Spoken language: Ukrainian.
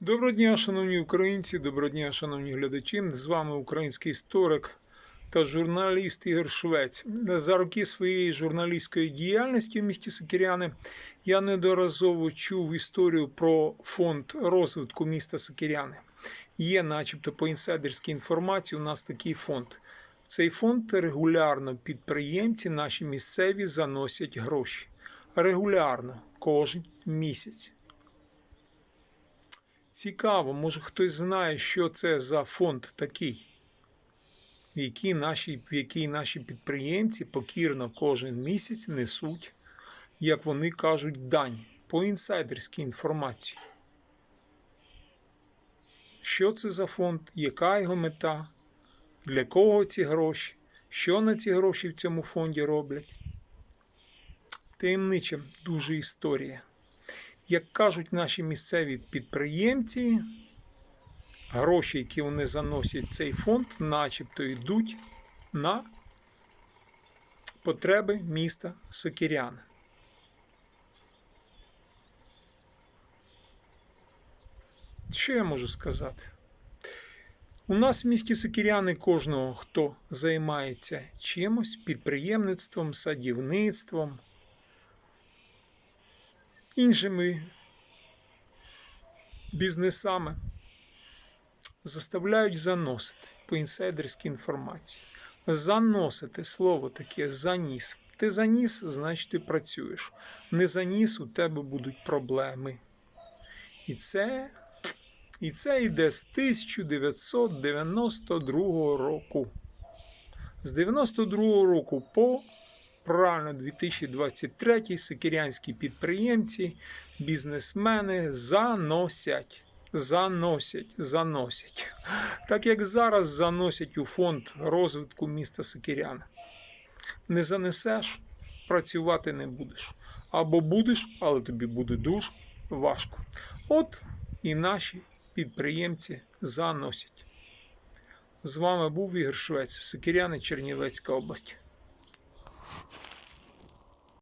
Доброго дня, шановні українці, доброго дня, шановні глядачі. З вами український історик та журналіст Ігор Швець. За роки своєї журналістської діяльності в місті Сокиряни я неодноразово чув історію про фонд розвитку міста Сокиряни. Є, начебто, по інсайдерській інформації, у нас такий фонд. В цей фонд регулярно підприємці наші місцеві заносять гроші. Регулярно, кожен місяць. Цікаво, може хтось знає, що це за фонд такий, в який наші, в який наші підприємці покірно кожен місяць несуть, як вони кажуть, дань по інсайдерській інформації. Що це за фонд, яка його мета, для кого ці гроші, що на ці гроші в цьому фонді роблять? Таємнича дуже історія. Як кажуть наші місцеві підприємці, гроші, які вони заносять в цей фонд, начебто йдуть на потреби міста Сокиряни. Що я можу сказати? У нас в місті Сокиряни кожного, хто займається чимось, підприємництвом, садівництвом, іншими бізнесами заставляють заносити по інсайдерській інформації. Заносити слово таке заніс. Ти заніс, значить ти працюєш. Не заніс, у тебе будуть проблеми. І це, і це йде з 1992 року. З 92 року по правильно 2023 сикірянські підприємці, бізнесмени заносять. Заносять, заносять. Так як зараз заносять у фонд розвитку міста Сикіряна. Не занесеш, працювати не будеш. Або будеш, але тобі буде дуже важко. От і наші підприємці заносять. З вами був Ігор Швець, Сикіряни, Чернівецька область.